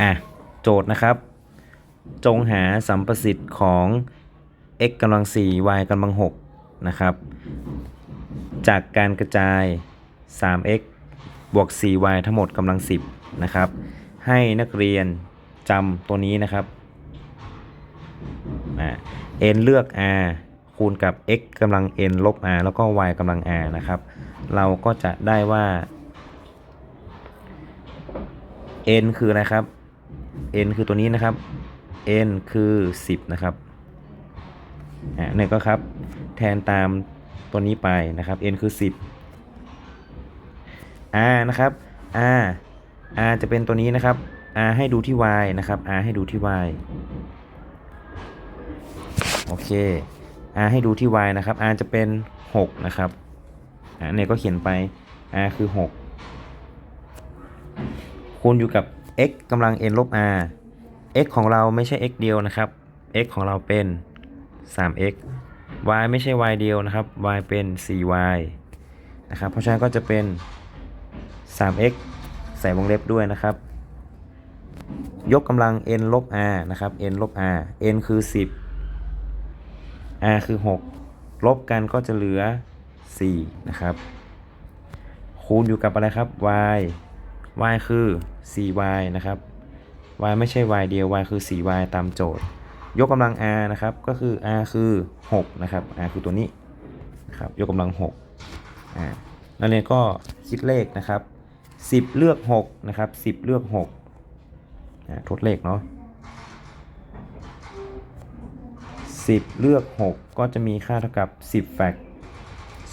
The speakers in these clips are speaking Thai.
อะ โจทย์นะครับ จงหาสัมประสิทธิ์ของ x กำลัง 4 y กำลัง 6 นะครับ จากการกระจาย 3x บวก 4y ทั้งหมดกำลัง 10 นะครับ ให้นักเรียนจำตัวนี้นะครับอ่า n เลือก r คูณกับ x กำลัง n ลบ r แล้วก็ y กำลัง r นะครับ เราก็จะได้ว่า n คืออะไรครับ n คือตัวนี้นะครับ n คือ 10 นะครับอ่าเนี่ยก็ครับ แทนตามตัวนี้ไปนะครับ n คือ 10 r นะครับ r r จะเป็นตัวนี้นะครับ r ให้ดูที่ y นะครับ r ให้ดูที่ y โอเค r ให้ดูที่ y นะครับ r จะเป็น 6 นะครับอ่าเนี่ยก็เขียนไป r คือ 6 คูณอยู่กับ x กำลัง n ลบ r x ของเราไม่ใช่ x เดียวนะครับ x ของเราเป็น 3x y ไม่ใช่ y เดียวนะครับ y เป็น 4y นะครับ เพราะฉะนั้นก็จะเป็น 3x ใส่วงเล็บด้วยนะครับ ยกกำลัง n ลบ r นะครับ n ลบ r n คือ 10 r คือ 6 ลบกันก็จะเหลือ 4 นะครับ คูณอยู่กับอะไรครับ y y คือ 4y นะครับ y ไม่ใช่ y เดียว y คือ 4y ตามโจทย์ ยกกำลัง r นะครับ ก็คือ r คือ 6 นะครับ r คือตัวนี้นะครับ ยกกำลัง6อ่านักเรียนก็คิดเลขนะครับ 10 เลือก6นะครับ10 เลือก6อ่าทดเลขเนาะ10 เลือก 6 ก็จะมีค่าเท่ากับ 10 แฟกต์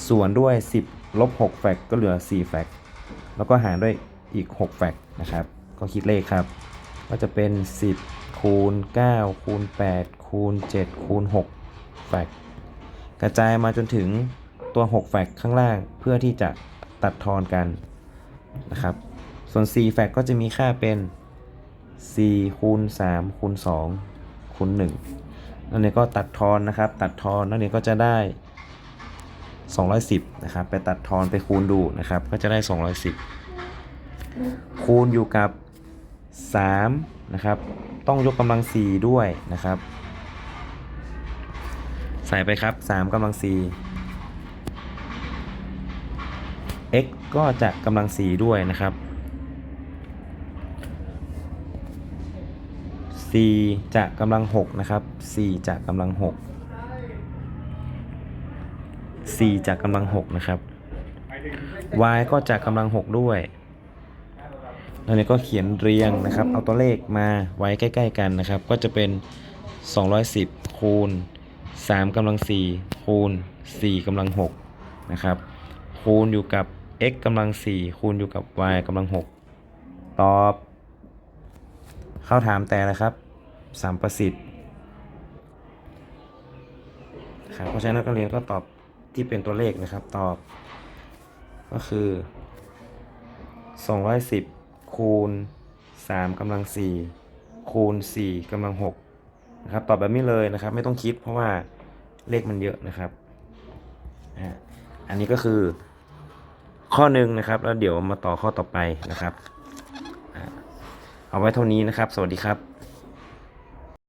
ส่วนด้วย 10ลบ6แฟกต์ก็เหลือ 4 แฟกต์แล้วก็หารด้วย อีก6แฟกต์นะครับ ก็คิดเลขครับ ก็จะเป็น 10 คูณ 9 คูณ 8 คูณ 7 คูณ 6 แฟกต์กระจายมาจนถึงตัว 6 แฟกต์ข้างล่างเพื่อที่จะตัดทอนกันนะครับ ส่วน 4 แฟกต์ก็จะมีค่าเป็น 4 คูณ 3 คูณ 2 คูณ 1 นั่นเองก็ตัดทอนนะครับ ตัดทอนนั่นเองก็จะได้ 210 นะครับ ไปตัดทอนไปคูณดูนะครับ ก็จะได้ 210 คูณอยู่กับ 3 นะครับ ต้องยกกำลัง 4 ด้วยนะครับ ใส่ไปครับ 3กำลัง 4 x ก็จะกำลัง 4 ด้วยนะครับ4จะกำลัง6นะครับ4จะกำลัง 6 4จะกำลัง 6 นะครับ y ก็จะกำลัง 6 ด้วย แล้วเนี่ยก็เขียนเรียงนะครับ เอาตัวเลขมาไว้ใกล้ ๆ กันนะครับ ก็จะเป็น 210 คูณ 3กำลัง 4 คูณ 4กำลัง6นะครับ คูณอยู่กับ x กำลัง 4 คูณอยู่กับ y กำลัง 6 ตอบ เข้าถามแต่ละครับสามประสิทธิ์ครับเพราะฉะนั้นนักเรียนก็ตอบที่เป็นตัวเลขนะครับ ตอบ ก็คือ 210 คูณ3กำลัง 4 คูณ 4กำลัง6นะครับตอบแบบนี้เลยนะครับไม่ต้องคิดเพราะว่าเลขมันเยอะนะครับอันนี้ก็คือข้อหนึ่งนะครับ แล้วเดี๋ยวมาต่อข้อต่อไปนะครับ เอาไว้เท่านี้นะครับ สวัสดีครับ